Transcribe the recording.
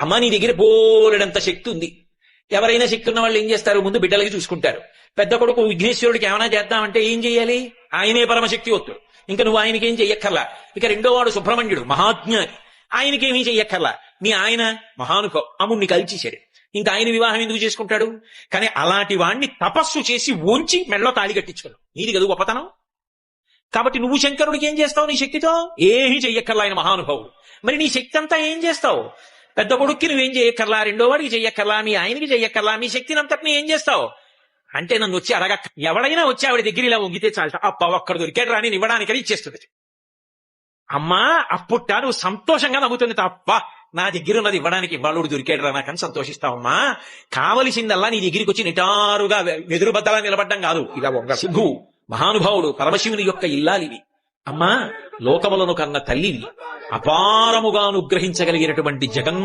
అమ్మ నీ దగ్గర బోలెడంత శక్తి ఉంది. ఎవరైనా శక్తి ఉన్న వాళ్ళు ఏం చేస్తారు? ముందు బిడ్డలకి చూసుకుంటారు. పెద్ద కొడుకు విఘ్నేశ్వరుడికి ఏమైనా చేద్దామంటే ఏం చేయాలి? ఆయనే పరమశక్తి వద్దు. ఇంకా నువ్వు ఆయనకేం చెయ్యక్కర్లా. ఇక రెండో వాడు సుబ్రహ్మణ్యుడు మహాజ్ఞాని. ఆయనకేమీ చెయ్యక్కర్లా. నీ ఆయన మహానుకో అమ్ముణ్ణి కలిచేశాడు. ఇంకా ఆయన వివాహం ఎందుకు చేసుకుంటాడు? కానీ అలాంటి వాణ్ణి తపస్సు చేసి ఉంచి మెళ్ళో తాళి కట్టించుకోడు నీది కదా గొప్పతనం. కాబట్టి నువ్వు శంకరుడికి ఏం చేస్తావు నీ శక్తితో? ఏమీ చెయ్యక్కర్లా ఆయన మహానుభావుడు. మరి నీ శక్తి అంతా ఏం చేస్తావు? పెద్ద కొడుక్కి నువ్వేం చెయ్యక్కర్లా రెండో వాడికి చెయ్యక్కర్లా మీ ఆయనకి చెయ్యక్కర్లా మీ శక్తిని అంతటిని ఏం చేస్తావు? అంటే నన్ను వచ్చి అడగక్క ఎవడైనా వచ్చి ఆవిడ దగ్గర ఇలా వంగితే చాలట. అప్ప ఒక్కడ దొరికాడు రాని ఇవ్వడానికని ఇచ్చేస్తుంది అమ్మా అప్పుట్ట నువ్వు సంతోషంగా నవ్వుతుంది తప్ప నా దగ్గర ఉన్నది ఇవ్వడానికి ఇవ్వాళుడు దొరికాడు రా నాకని సంతోషిస్తావమ్మా. కావలసిందల్లా నీ దగ్గరికి వచ్చి నిటారుగా వెదురు బద్దలా నిలబడ్డం కాదు. ఇలా వంగ సింధు మహానుభావుడు పరమశివుని యొక్క ఇల్లాలివి. అమ్మా లోకములను కన్న తల్లివి. అపారముగా అనుగ్రహించగలిగినటువంటి జగన్మ